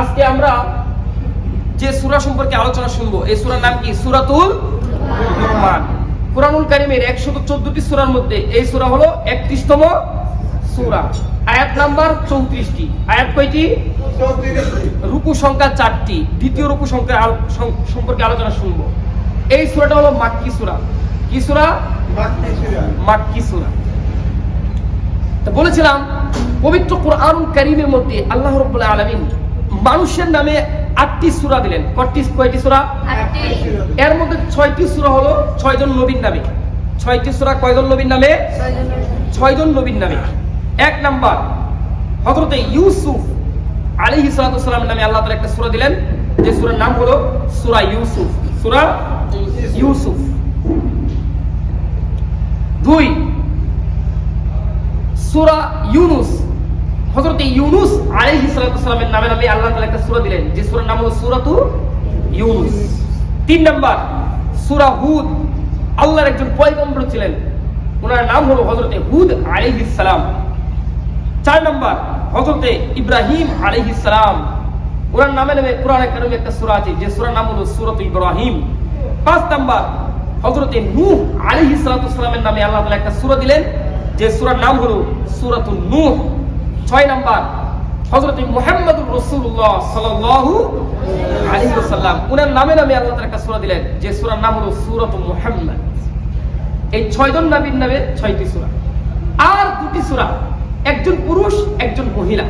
আজকে আমরা যে সুরা সম্পর্কে আলোচনা শুনব এই সূরার নাম কি? সুরাতুল লুকমান কোরআনুল কারিমের একশত চোদ্দটি সূরার মধ্যে এই সূরা হলো একত্রিশতম সুরা। আয়াত নাম্বার চৌত্রিশটি। আয়াত কয়টি? রুকু সংখ্যা চারটি। দ্বিতীয় রুকু সংখ্যা সম্পর্কে আলোচনা শুনব। এই সূরাটা হলো মাক্কি সূরা। কি সূরা? মাক্কি সূরা। তো বলেছিলাম পবিত্র কোরআন কারিমের মধ্যে আল্লাহ রব্বুল আলামিন মানুষের নামে আটটি সূরা দিলেন। কয়টি কয়টি সূরা? এর মধ্যে ছয়টি সূরা হলো ছয়জন নবীর নামে। ছয়টি সুরা কয়জন নবীর নামে? ছয়জন নবীর নামে। এক নাম্বার হযরতে ইউসুফ আলাইহিস সালাতু সালামের নামে আল্লাহ তাআলা একটা সূরা দিলেন। যে সূরার নাম হলো সুরা ইউসুফ। সুরা ইউসুফ। দুই সূরা ইউনুস। হযরত ইউনুস আলাইহিস সালাতু নামে নামে আল্লাহ তাআলা একটা সূরা দিলেন। যে সূরার নাম হল সূরাতু ইউনুস। তিন নাম্বার, সূরা হুদ। আল্লাহর একজন পয়গম্বর ছিলেন। ওনার নাম হলো হযরতে হুদ আলাইহিস সালাম। চার নাম্বার, হযরতে ইব্রাহিম আলাইহিস সালাম। ওনার নামে নামে কোরআনে কারিমে একটা সূরা আছে, যে সূরার নাম হলো সূরাত ইব্রাহিম। পাঁচ নাম্বার, হযরতে নূহ সালামের নামে আল্লাহ তাআলা একটা সূরা দিলেন, যে সূরার নাম হলো সূরাতুন নূহ। ছয় নাম্বার, হযরতে মুহাম্মদুর রাসূলুল্লাহ সাল্লাল্লাহু আলাইহি ওয়াসাল্লাম ওনার নামে নামে আল্লাহ তাআলা একটা সূরা দিলেন, যে সূরার নাম হলো সূরাতুল মুহাম্মদ। এই ছয়জন নবীর নামে ছয়টি সূরা। আর দুটি সূরা, একজন পুরুষ, একজন মহিলা।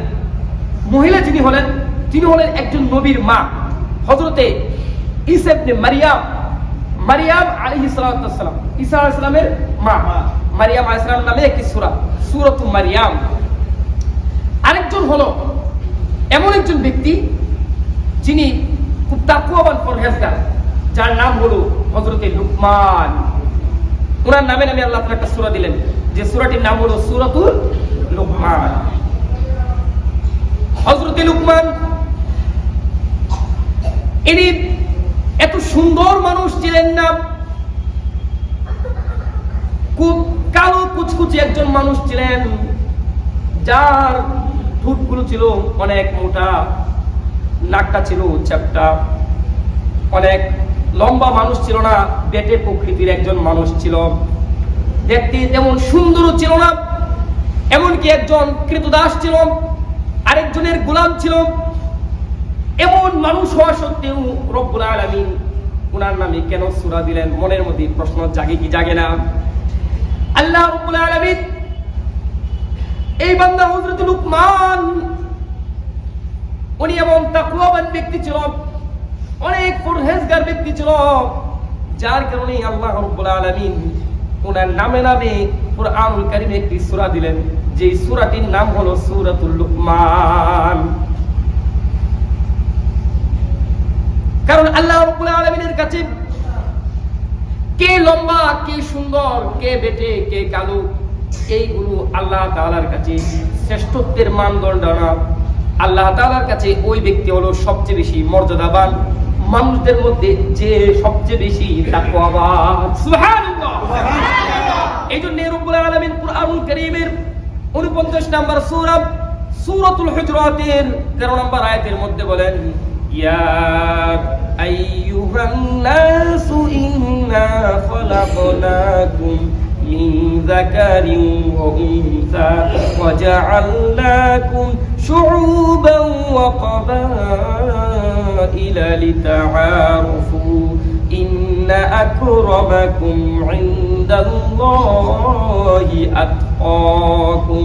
মহিলা যিনি হলেন, তিনি হলেন একজন নবীর মা হজরতে ঈসা ইবনে মারিয়াম মারিয়াম আলাইহিস সালাম ঈসা আলাইহিস সালামের মা। মারিয়াম আলাইহিস সালাম নামে একটি সুরা, সুরত মারিয়াম। আরেকজন হলো এমন একজন ব্যক্তি যিনি খুব তাকুয়াবান পরহেজগার, যার নাম হলো হযরতে লুকমান। ওনার নামে নামে আল্লাহ একটা সূরা দিলেন, যে সূরাটির নাম হলো সূরাতুল লুকমান। হযরতে লুকমান, ইনি এত সুন্দর মানুষ ছিলেন না, খুব কালো কুচকুচি একজন মানুষ ছিলেন, যার ঠোঁটগুলো ছিল অনেক মোটা, নাকটা ছিল চ্যাপটা অনেক লম্বা মানুষ ছিল না, বেটে প্রকৃতির একজন মানুষ ছিল। দেখতে তেমন সুন্দরও ছিল না, এমনকি একজন কৃতদাস ছিল, আরেকজনের গোলাম ছিল। এমন মানুষ হওয়া সত্ত্বেও রব্বুল আলামিন ওনার নামে কেন সুরা দিলেন? মনের মধ্যে প্রশ্ন জাগে কি জাগে না? আল্লাহ রব্বুল আলামিন এই বান্দা হযরত লুকমান, উনি এমন তাকওয়াবান ব্যক্তি ছিল, অনেক পরহেজগার ব্যক্তি ছিল, যার কারণে আল্লাহ রাব্বুল আলামিন ওনার নামে নামে কোরআনুল কারীমে একটি সূরা দিলেন যে সূরাটির নাম হলো সূরাতুল লুকমান। কারণ আল্লাহ রাব্বুল আলামিনের কাছে কে লম্বা, কে সুন্দর, কে বেটে, কে কালো এইগুলো আল্লাহ তাআলার কাছে শ্রেষ্ঠত্বের মানদণ্ড না। আল্লাহ তাআলার কাছে ওই ব্যক্তি হলো সবচেয়ে বেশি মর্যাদাবান। মানুষদের মধ্যে যে সবচেয়ে বেশি এই জন্য রব্বুল আলামিন কুরআনুল কারীমের 49 নাম্বার সূরা, সূরাতুল হুজুরাতের 13 নম্বর আয়াতের মধ্যে বলেন, ইয়া আইয়ুহান ইন্না ওয়া উনসা ওয়া জাআলনাকুম শুউবান ওয়া ক্বাবাইলা লিতাআরাফু ইন্না আকরামাকুম ইনদাল্লাহি আতকাকুম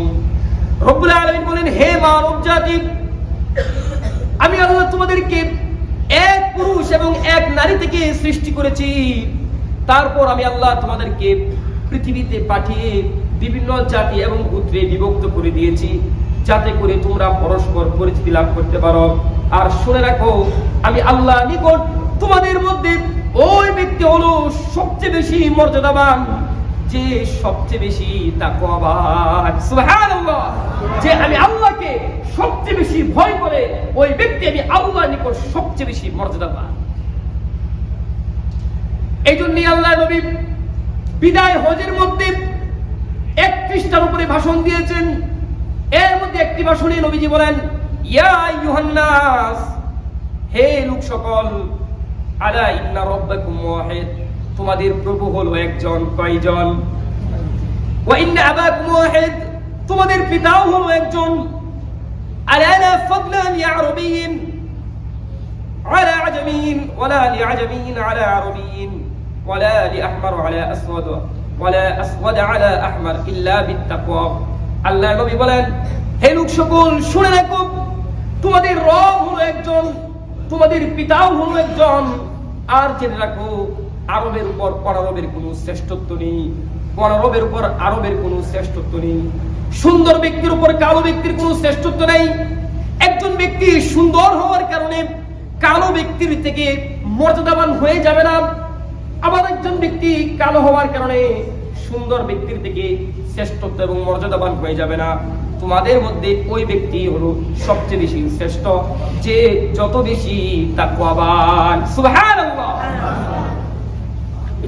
রব্বুল আলামিন বলেন হে মানব জাতি, আমি আল্লাহ তোমাদেরকে এক পুরুষ এবং এক নারী থেকে সৃষ্টি করেছি। তারপর আমি আল্লাহ তোমাদেরকে পৃথিবীতে পাঠিয়ে বিভিন্ন জাতি এবং গোত্রে বিভক্ত করে দিয়েছি। যাতে করে তোমরা পরস্পর পরিচিতি লাভ করতে পারো। আর শুনে রাখো, আমি আল্লাহ নিকট তোমাদের মধ্যে ওই ব্যক্তি হলো সবচেয়ে বেশি মর্যাদাবান, যে সবচেয়ে বেশি যে আমি আল্লাহকে সবচেয়ে বেশি ভয় করে, ওই ব্যক্তি আমি আল্লাহর নিকট সবচেয়ে বেশি মর্যাদাবান। এই জন্যই আল্লাহ নবী বিদায় হজের মধ্যে একত্রিশটার উপরে ভাষণ দিয়েছেন। এর মধ্যে একটি ভাষণে নবীজি বলেন, ইয়া ইউহান্নাস হে লোক সকল, আলা ইন্না রব্বাকুম ওয়াহিদ, তোমাদের প্রভু হলো একজন, কয়জন? ওয়া ইন্না আবাকুম ওয়াহিদ, তোমাদের পিতাও হলো একজন। আলানা ফাদলান ইয়া আরবিয়িন আলা আজমিন, ওয়ালা লি আজমিন আলা আরবিয়িন ولا لأحمر على أسود ولا أسود على أحمر إلا بالتقوى আল্লাহ নবী বলেন হে লোক সকল শুনে রাখো তোমাদের রব হলো একজন তোমাদের পিতাও হলো একজন আর জেনে রাখো আরবের উপর পরারবের কোনো শ্রেষ্ঠত্ব নেই পরারবের উপর আরবের কোনো শ্রেষ্ঠত্ব নেই সুন্দর ব্যক্তির উপর কালো ব্যক্তির কোনো শ্রেষ্ঠত্ব নেই একজন ব্যক্তি সুন্দর হওয়ার কারণে কালো ব্যক্তির থেকে মর্যাদাবান হয়ে যাবে না আবার একজন ব্যক্তি কালো হওয়ার কারণে সুন্দর ব্যক্তির থেকে শ্রেষ্ঠত্ব এবং মর্যাদাবান হয়ে যাবে না। তোমাদের মধ্যে ওই ব্যক্তি হলো সবচেয়ে বেশি শ্রেষ্ঠ, যে যত বেশি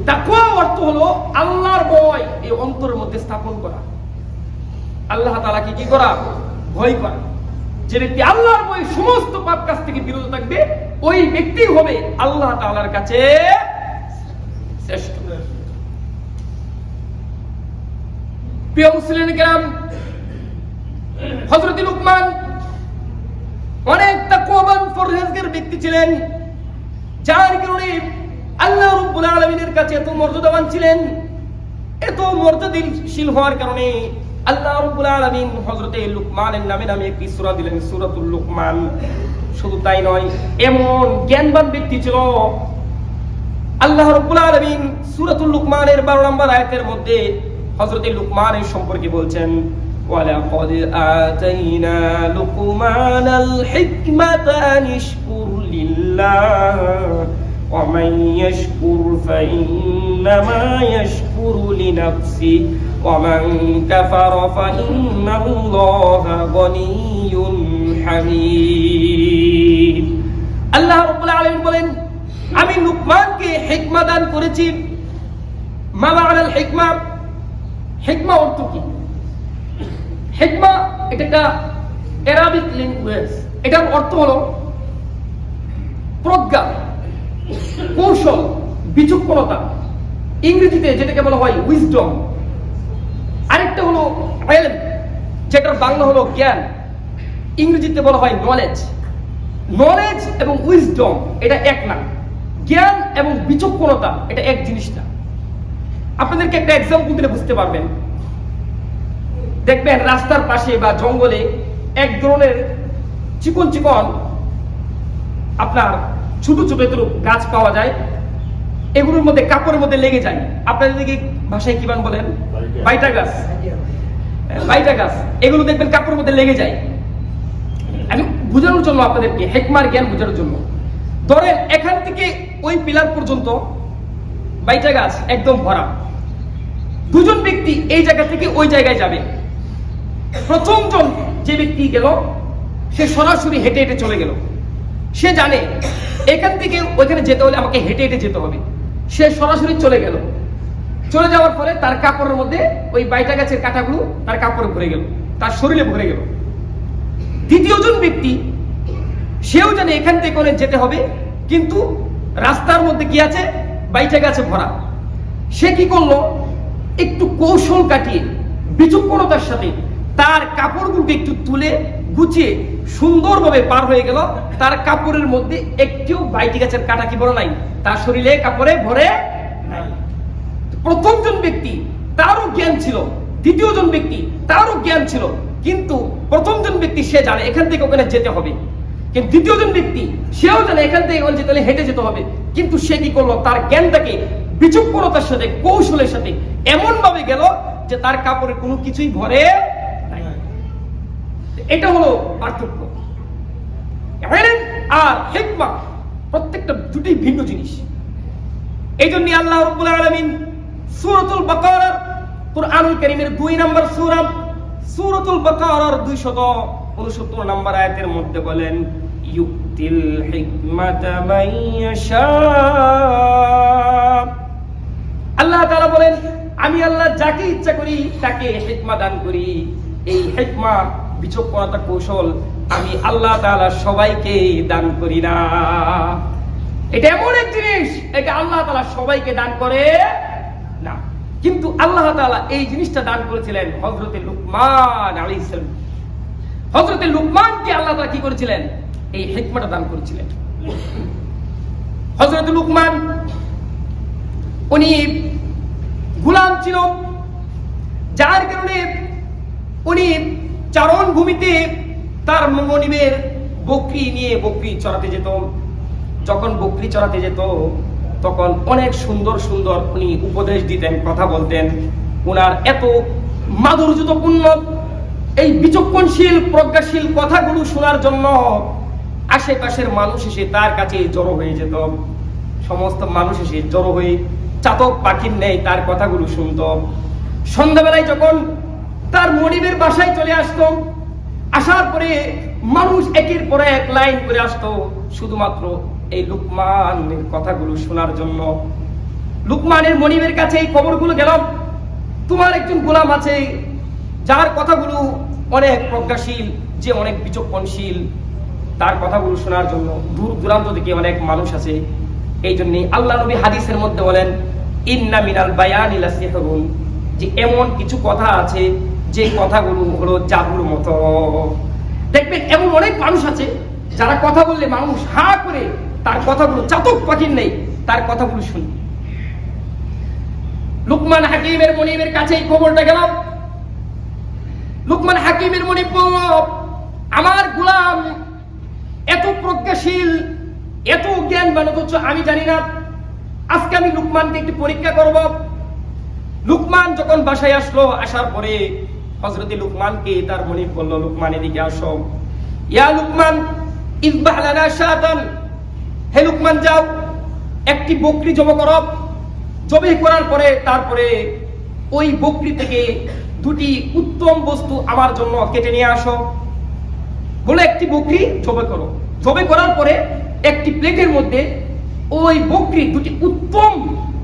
তাকওয়া অর্থ হলো আল্লাহর ভয়, এই অন্তরের মধ্যে স্থাপন করা। আল্লাহ তাআলাকে কি করা? ভয় করা। যে ব্যক্তি আল্লাহর ভয় সমস্ত পাপ কাজ থেকে বিরত থাকবে, ওই ব্যক্তি হবে আল্লাহ তাআলার কাছে শ্রেষ্ঠ। প্রিয় মুসলিম গ্রাম হযরত লুকমান অনেক তাকওয়াবান পরহেজগার ব্যক্তি ছিলেন, যার কারণে আল্লাহ রাব্বুল আলামিনের কাছে এত মর্যাদাবান ছিলেন, এত মর্যাদাশীল হওয়ার কারণে আল্লাহ রাব্বুল আলামিন হযরতে লুকমানের নামে নামে একটি সূরা দিলেন, সূরাতুল লুকমান। শুধু তাই নয়, এমন জ্ঞানবান ব্যক্তি ছিল আল্লাহ রাব্বুল আলামিন সূরাতুল লুকমানের 12 নম্বর আয়াতের মধ্যে হযরতে লুকমানের সম্পর্কে বলছেন ولقد آتينا لقمان الحكمة أن اشكر لله ومن يشكر فإنما يشكر لنفسه ومن كفر فإن الله غني حميد আল্লাহ রাব্বুল আলামিন বলেন আমি লুকমানকে হেকমা দান করেছি। মালা আলাল হিকমা। হিকমা অর্থ কি? হিকমা, এটা একটা অ্যারাবিক ল্যাঙ্গুয়েজ এটার অর্থ হলো প্রজ্ঞা, কৌশল, বিচক্ষণতা। ইংরেজিতে যেটাকে বলা হয় উইজডম আরেকটা হলো এলম যেটার বাংলা হলো জ্ঞান। ইংরেজিতে বলা হয় নলেজ নলেজ এবং উইজডম এটা এক না। জ্ঞান এবং বিচক্ষণতা এটা এক জিনিস না। আপনাদেরকে একটা এক্সাম্পল দিলে বুঝতে পারবেন। দেখবেন রাস্তার পাশে বা জঙ্গলে এক ধরনের চিকন চিকন আপনার ছোট ছোট এত গাছ পাওয়া যায়। এগুলোর মধ্যে কাপড়ের মধ্যে লেগে যায়। আপনাদের দিকে ভাষায় কি বান বলেন? বাইটা গাছ। বাইটা গাছ। এগুলো দেখবেন কাপড়ের মধ্যে লেগে যায়। আমি বোঝানোর জন্য আপনাদেরকে হেকমার জ্ঞান বোঝানোর জন্য। ধরেন এখান থেকে ওই পিলার পর্যন্ত বাইটা গাছ একদম ভরা। দুজন ব্যক্তি এই জায়গা থেকে ওই জায়গায় যাবে। প্রথমজন যে ব্যক্তি গেল, সে সরাসরি হেঁটে হেঁটে চলে গেল। সে জানে, এখান থেকে ওইখানে যেতে হলে আমাকে হেঁটে হেঁটে যেতে হবে। সে সরাসরি চলে গেল। চলে যাওয়ার ফলে তার কাপড়ের মধ্যে ওই বাইটা গাছের কাঁটাগুলো তার কাপড়ে ভরে গেল, তার শরীরে ভরে গেল। দ্বিতীয় জন ব্যক্তি, সেও জানে এখান থেকে যেতে হবে, কিন্তু রাস্তার মধ্যে কি আছে? বাইটা গাছে ভরা। সে কি করল? একটু কৌশল কাটিয়ে, বিচক্ষণতার সাথে তার কাপড়গুলোকে একটু তুলে গুছিয়ে সুন্দরভাবে পার হয়ে গেল। তার কাপড়ের মধ্যে একটিও বাইটি গাছের কাটা কি ভরা নাই? তার শরীরে কাপড়ে ভরে নাই। প্রথম জন ব্যক্তি তারও জ্ঞান ছিল, দ্বিতীয় জন ব্যক্তি তারও জ্ঞান ছিল, কিন্তু প্রথম জন ব্যক্তি সে জানে, এখান থেকে ওখানে যেতে হবে। কিন্তু দ্বিতীয় জন ব্যক্তি, সেও এখান থেকে হেঁটে যেতে হবে। কিন্তু সে কি করল? তার জ্ঞানটাকে বিচক্ষণতার সাথে, কৌশলের সাথে এমন ভাবে গেল যে তার কাপড়ে কোনো কিছুই ভরে এটা হলো পার্থক্য। আর হিকমা প্রত্যেকটা দুটি ভিন্ন জিনিস। এই জন্য আল্লাহ রাব্বুল আলামিন সূরাতুল বাকারার কুরআনুল কারীমের 2 নম্বর সূরা, সূরাতুল বাকারার 269 নম্বর আয়াতের মধ্যে বলেন ইয়াশা। আল্লাহ তাআলা বলেন, আমি আল্লাহ যাকে ইচ্ছা করি, তাকে হিকমা দান করি। এই হিকমা, বিচক্ষণতা কৌশল আমি আল্লাহ তাআলা সবাইকে দান করি না। এটা এমন এক জিনিস, এটা আল্লাহ তালা সবাইকে দান করে না। কিন্তু আল্লাহ তাআলা এই জিনিসটা দান করেছিলেন হযরতে লুকমান আলাইহিস সালাম। হযরতে লুকমানকে আল্লাহ তাআলা কি করেছিলেন? এই হিকমাটা দান করেছিলেন। হযরত লুকমান, উনি গুলাম ছিল। যার কারণে উনি চারণ ভূমিতে তার মনিবের বকরি নিয়ে বকরি চড়াতে যেত। যখন বকরি চড়াতে যেত, তখন অনেক সুন্দর সুন্দর উনি উপদেশ দিতেন, কথা বলতেন। ওনার এত মাধুর্যতপূর্ণ এই বিচক্ষণশীল, প্রজ্ঞাশীল কথাগুলো শোনার জন্য আশেপাশের মানুষ এসে তার কাছে জড়ো হয়ে যেত। সমস্ত মানুষ এসে জড়ো হয়ে চাতক পাখির নেই তার কথাগুলো শুনত। সন্ধ্যাবেলায় যখন তার মনিবের বাসায় চলে আসতো, আসার পরে মানুষ একের পর এক লাইন করে আসতো, শুধুমাত্র এই লুকমানের কথাগুলো শোনার জন্য। লুকমানের মনিবের কাছে এই খবরগুলো গেলাম তোমার একজন গোলাম আছে, যার কথাগুলো অনেক প্রজ্ঞাশীল, যে অনেক বিচক্ষণশীল তার কথাগুলো শোনার জন্য দূর দূরান্ত থেকে অনেক মানুষ আছে এই জন্য আল্লাহ নবী হাদিসের মধ্যে বলেন, ইন্না মিনাল বায়ান যে এমন কিছু কথা আছে, যে কথাগুলো হলো জাদুর মতো। দেখবেন এমন অনেক মানুষ আছে, যারা কথা বললে মানুষ হা করে তার কথাগুলো চাতক পাখির নেই, তার কথাগুলো শুনি। লুকমান হাকিমের মনিবের কাছে এই খবরটা গেল। লুকমান হাকিমের মনিব আমার গোলাম এত প্রজ্ঞাশীল, এত জ্ঞান অথচ আমি জানি না। আজকে আমি লুকমানকে একটি পরীক্ষা করব। লুকমান যখন বাসায় আসলো, আসার পরে হজরতে লুকমানকে তার মনিব বলল লুকমান, এদিকে আসো। ইয়া লুকমান ইজবাহ লানা হে লুকমান, যাও, একটি বকরি জমা করো। জবে করার পরে, তারপরে ওই বকরি থেকে দুটি উত্তম বস্তু আমার জন্য কেটে নিয়ে আসো। বলে একটি বকরি, জবে করো। জবে করার পরে একটি প্লেটের মধ্যে ওই বকরি দুটি উত্তম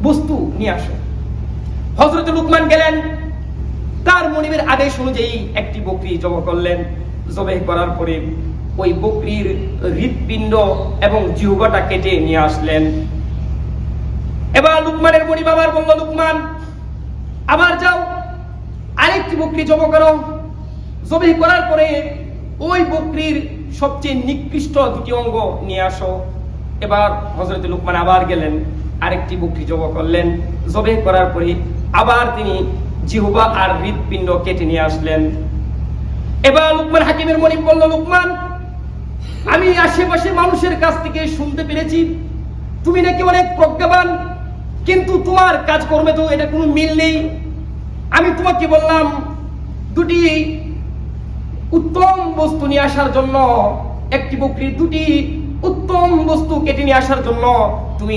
বস্তু নিয়ে আসো। হজরত লুকমান গেলেন, তার মনিবের আদেশ অনুযায়ী একটি বকরি জমা করলেন। জবে করার পরে ওই বকরির হৃৎপিণ্ড এবং জিহ্বাটা কেটে নিয়ে আসলেন। এবার লুকমানের মনিব আবার বলল, লুকমান, আবার যাও, আরেকটি বকরি জমা করো। জবে করার পরে ওই বকরির সবচেয়ে নিকৃষ্ট দুটি অঙ্গ নিয়ে আসো। এবার হজরত লুকমান আবার গেলেন, আরেকটি বকরি জব করলেন। জবে করার পরে আবার তিনি জিহুবা আর হৃদপিণ্ড কেটে নিয়ে আসলেন। এবার লুকমান হাকিমের মনিব বলল, লুকমান, আমি আশেপাশে মানুষের কাছ থেকে শুনতে পেরেছি। তুমি নাকি অনেক প্রজ্ঞাবান, কিন্তু তোমার কাজকর্মে তো এটা কোনো মিল নেই। আমি তোমাকে বললাম, দুটি উত্তম বস্তু নিয়ে আসার জন্য, একটি বকরির দুটি উত্তম বস্তু কেটে নিয়ে আসার জন্য তুমি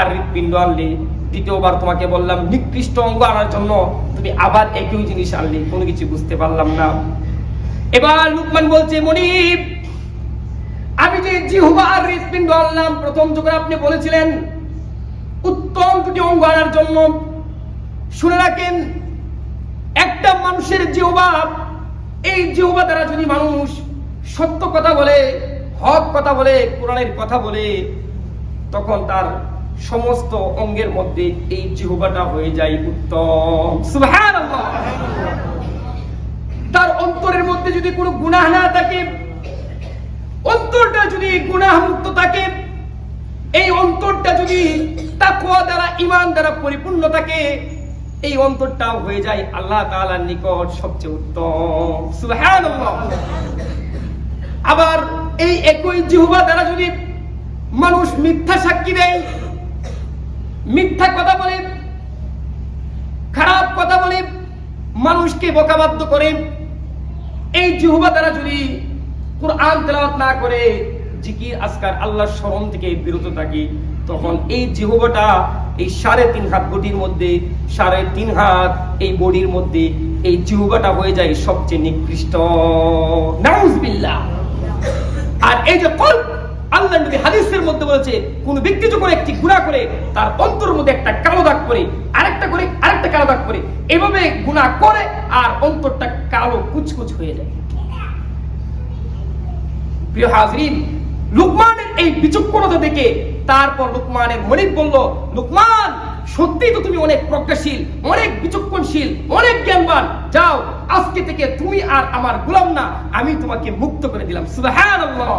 আর হৃৎপিণ্ড আনলে, দ্বিতীয়বার তোমাকে বললাম নিকৃষ্ট অঙ্গ আনার জন্য তুমি আবার একই জিনিস আনলে, কোনো কিছু বুঝতে পারলাম না। এবার লুকমান বলছে, মনিব, আমি যে জিহবা আর হৃৎপিণ্ড আনলাম, প্রথম যখন আপনি বলেছিলেন উত্তম দুটি অঙ্গ আনার জন্য, শুনে রাখেন, একটা মানুষের জিহবা এই জিহবা দ্বারা যদি মানুষ সত্য কথা বলে, হক কথা বলে, কোরআনের কথা বলে, তখন তার সমস্ত অঙ্গের মধ্যে এই জিহবাটা হয়ে যায় উত্তম। তার অন্তরের মধ্যে যদি কোনো গুনাহ না থাকে, অন্তরটা যদি গুনাহ মুক্ত থাকে, এই অন্তরটা যদি তাকওয়া দ্বারা ইমান দ্বারা পরিপূর্ণ থাকে এই অন্তরটাও হয়ে যায় আল্লাহ তাআলার নিকট সবচেয়ে উত্তম। আবার এই একই জিহ্বা দ্বারা যদি মানুষ মিথ্যা সাক্ষী দেয়, মিথ্যা কথা বলে, খারাপ কথা বলে মানুষকে বোকাবাদ্য করে, এই জিহুবা দ্বারা যদি কোরআন তেলাওয়াত না করে, জিকির, আজকার, আল্লাহর স্মরণ থেকে বিরত থাকি, তখন এই জিহ্বাটা এই সাড়ে তিন হাত বডির মধ্যে, সাড়ে তিন হাত এই বডির মধ্যে এই জিহ্বাটা হয়ে যায় সবচেয়ে নিকৃষ্ট। আর এই যে কল্প আল্লাহ নবী হাদিসের মধ্যে বলেছে, কোন ব্যক্তি যখন একটি গুনাহ করে, তার অন্তরের মধ্যে একটা কালো দাগ করে আরেকটা করে, আরেকটা কালো দাগ করে এভাবে গুনাহ করে আর অন্তরটা কালো কুচকুচ হয়ে যায়। প্রিয় হাজরিন লুকমানের এই বিচক্ষণতা দেখে তারপর লুকমানের মনিক বলল, লুকমান সত্যি তো তুমি অনেক প্রজ্ঞাশীল, অনেক বিচক্ষণশীল, অনেক জ্ঞানবান। যাও, আজকে থেকে তুমি আর আমার গোলাম না, আমি তোমাকে মুক্ত করে দিলাম। সুবহানাল্লাহ।